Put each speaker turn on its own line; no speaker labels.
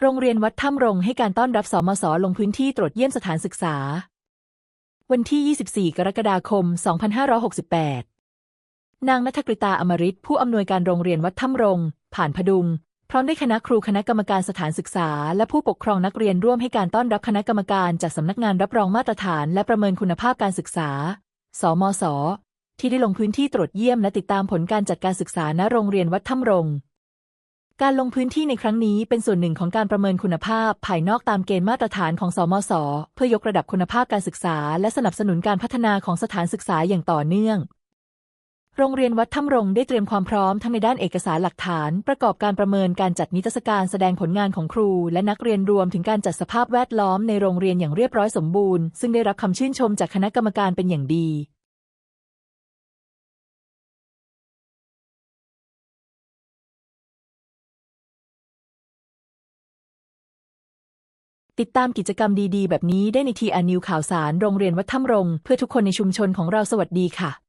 โรงเรียนวัดถ้ำรงให้การต้อนรับสมสลงพื้นที่ตรวจเยี่ยมสถานศึกษา วันที่ 24 กรกฎาคม 2568 นางนัทกฤตาอมริตผู้อำนวยการโรงเรียนวัดถ้ำรง ผ่านพดุง พร้อมด้วยคณะครูคณะกรรมการสถานศึกษา และผู้ปกครองนักเรียนร่วมให้การต้อนรับคณะกรรมการจากสำนักงานรับรองมาตรฐาน และประเมินคุณภาพการศึกษา สมส ที่ได้ลงพื้นที่ตรวจเยี่ยมและติดตามผลการจัดการศึกษาณโรงเรียนวัดถ้ำรง การลงพื้นที่ในครั้งนี้เป็นส่วนหนึ่งของการประเมินคุณภาพ ภายนอกตามเกณฑ์มาตรฐานของสมส เพื่อยกระดับคุณภาพการศึกษา และสนับสนุนการพัฒนาของสถานศึกษาอย่างต่อเนื่อง โรงเรียนวัดถ้ำรงได้เตรียมความพร้อมทั้งในด้านเอกสารหลักฐาน ประกอบการประเมินการจัดนิทรรศการแสดงผลงานของครู และนักเรียนรวมถึงการจัดสภาพแวดล้อมในโรงเรียนอย่างเรียบร้อยสมบูรณ์ซึ่งได้รับคำชื่นชมจากคณะกรรมการเป็นอย่างดี ติดตามกิจกรรมดีๆ แบบนี้ได้ในทีอานิวข่าวสารโรงเรียนวัดถ้ำรง เพื่อทุกคนในชุมชนของเราสวัสดีค่ะ